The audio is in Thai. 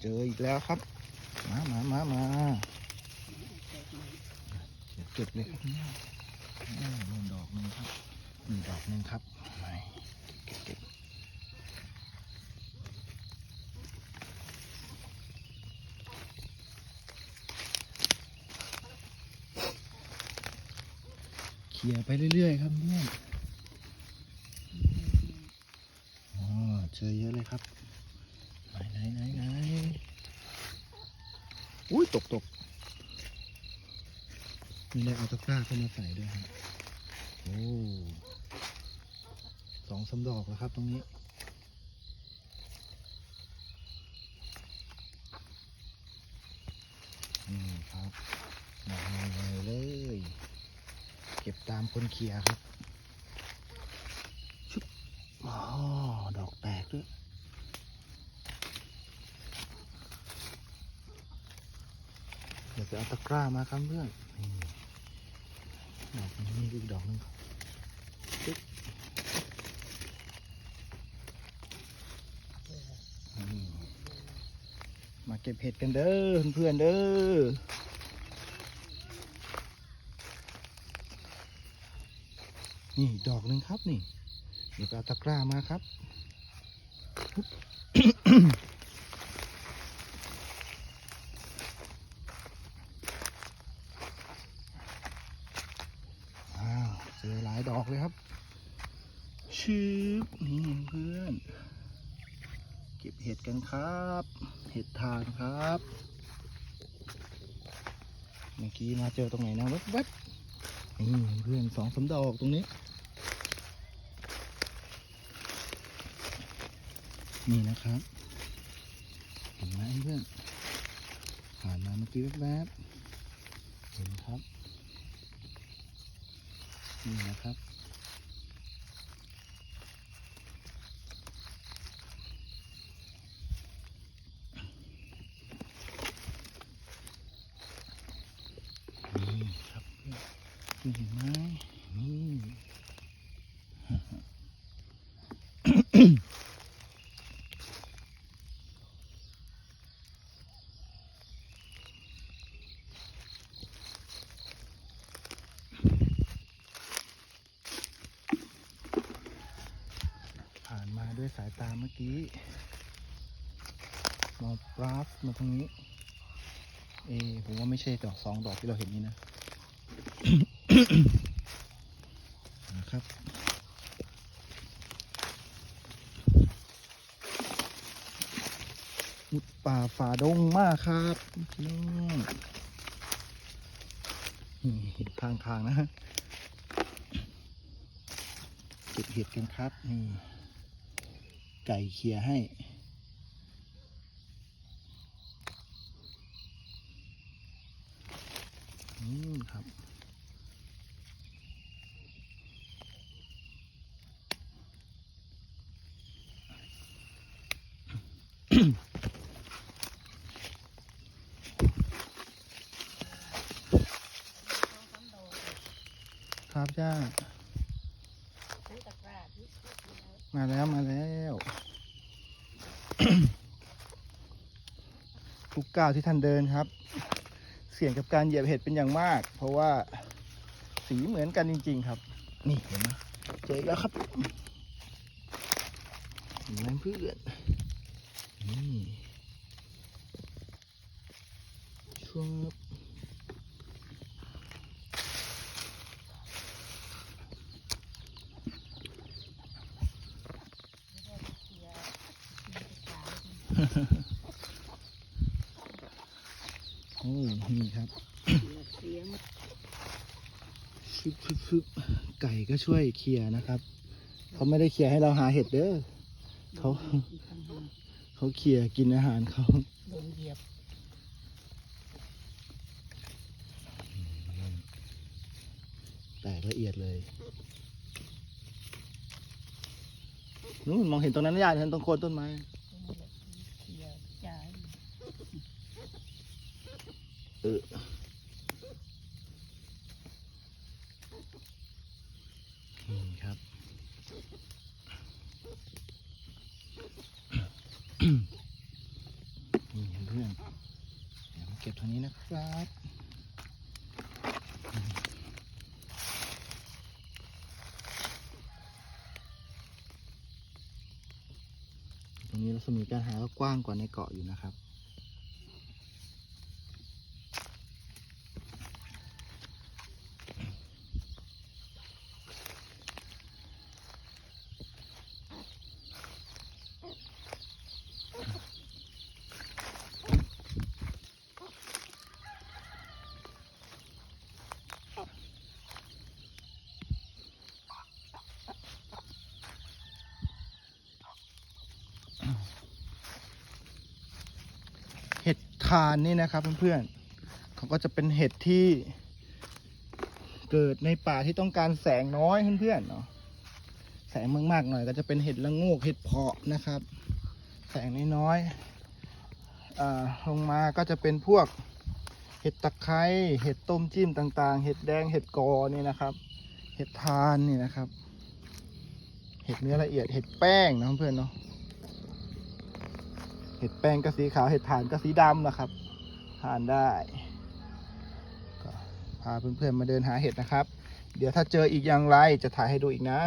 เจออีกแล้วครับ มามามามาเก็บเลยครับเนี่ยอ่าโดนดอกหนึ่งครับมีดอกหนึ่งครับไหนเก็บเก็บเขี่ยไปเรื่อยๆครับเนี่ยอ๋อเจอเยอะเลยครับ ไหนไหนไหน อุ้ยตกตกมีได้เอาตะกร้าเข้ามาใส่ด้วยครับโอ้สองสาดอกแล้วครับตรงนี้ นี่ครับดอกใหญ่ๆเลย เก็บตามคนเขียครับชุบอ๋อดอกแตกด้วย เดี๋ยว ไปเอาตะกร้ามาครับเพื่อนดอกนี้อีกดอกหนึงครับมาเก็บเห็ดกันเด้อเพื่อนเด้อนี่ดอกหนึ่งครับนี่ เดี๋ยวไปเอาตะกร้ามาครับปึ๊บ อ้าวเจอหลายดอกเลยครับ ชืบนี่เพื่อน เก็บเห็ดกันครับ เห็ดทานครับ เมื่อกี้มาเจอตรงไหนนะแว๊บๆนี่เพื่อนสองสามดอกตรงนี้ นี่นะครับเห็นไหมเพื่อนผ่านมาเมื่อกี้แวบๆเห็นครับ นี่นะครับ นี่ครับนี่เห็นไหมนี่ ผ่านมายตาเมื่อกี้ มองกราฟมาตรงนี้ เอผมว่าไม่ใช่ดอกสองดอกที่เราเห็นนี่นะนะครับมุดป่าฝ่าดงมากครับนี่เห็นทางทางนะฮะเก็บเห็ดกันครับนี่ ไก่เคลียร์ให้ครับ ครับจ้า มาแล้วมาแล้วทุกก้าวที่ท่านเดินครับ เสี่ยงกับการเหยียบเห็ดเป็นอย่างมาก เพราะว่าสีเหมือนกันจริง ๆ ครับ นี่เห็นไหมเจอแล้วครับเห็นไหมเพื่อนนี่ช่วง โอ้นี่ครับเสียงฟึบฟึบฟึบไก่ก็ช่วยเคลียร์นะครับ เขาไม่ได้เคลียร์ให้เราหาเห็ดเด้อเขาเขาเคลียร์กินอาหารเขาโดนเหยียบแตกละเอียดเลยนู่นมองเห็นตรงนั้นยากเห็นตรงโคนต้นไม้ เขียจ่าย เออนี่ครับ นี่พื่อนเดี๋ยวมาเก็บทางนี้นะครับตรงนี้รัศมีการหาก็กว้างกว่าในเกาะอยู่นะครับ เห็ดทานนี่นะครับเพื่อนๆเขาก็จะเป็นเห็ดที่เกิดในป่าที่ต้องการแสงน้อยเพื่อนๆเนาะแสงมากๆหน่อยก็จะเป็นเห็ดละโงกเห็ดเพาะนะครับ แสงน้อยๆอ่าลงมาก็จะเป็นพวกเห็ดตะไคร้เห็ดต้มจิ้มต่างๆ เห็ดแดงเห็ดกอนี่นะครับ เห็ดทานนี่นะครับ เห็ดเนื้อละเอียดเห็ดแป้งนะเพื่อนเนาะ เห็ดแป้งก็สีขาวเห็ดถ่านก็สีดำนะครับทานได้ก็พาเพื่อนๆมาเดินหาเห็ดนะครับ เดี๋ยวถ้าเจออีกอย่างไรจะถ่ายให้ดูอีกนะ